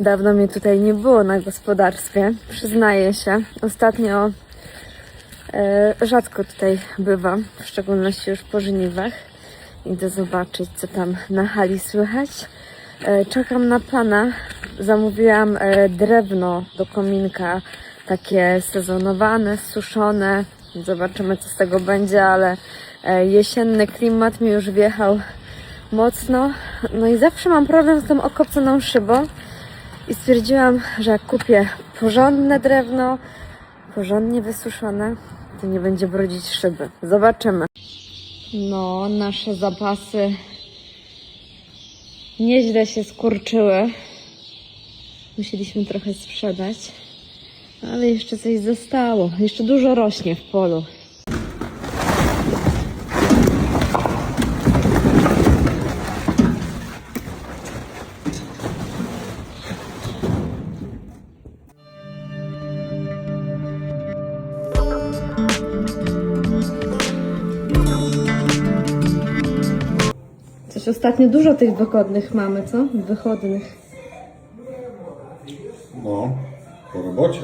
Dawno mnie tutaj nie było na gospodarstwie, przyznaję się. Ostatnio e, rzadko tutaj bywam, w szczególności już po żniwach. Idę zobaczyć, co tam na hali słychać. E, czekam na pana. Zamówiłam e, drewno do kominka, takie sezonowane, suszone. Zobaczymy, co z tego będzie, ale e, jesienny klimat mi już wjechał mocno. No i zawsze mam problem z tą okopconą szybą. I stwierdziłam, że jak kupię porządne drewno, porządnie wysuszone, to nie będzie brudzić szyby. Zobaczymy. No, nasze zapasy nieźle się skurczyły. Musieliśmy trochę sprzedać, ale jeszcze coś zostało. Jeszcze dużo rośnie w polu. Ostatnio dużo tych wychodnych mamy, co? Wychodnych. No, po robocie.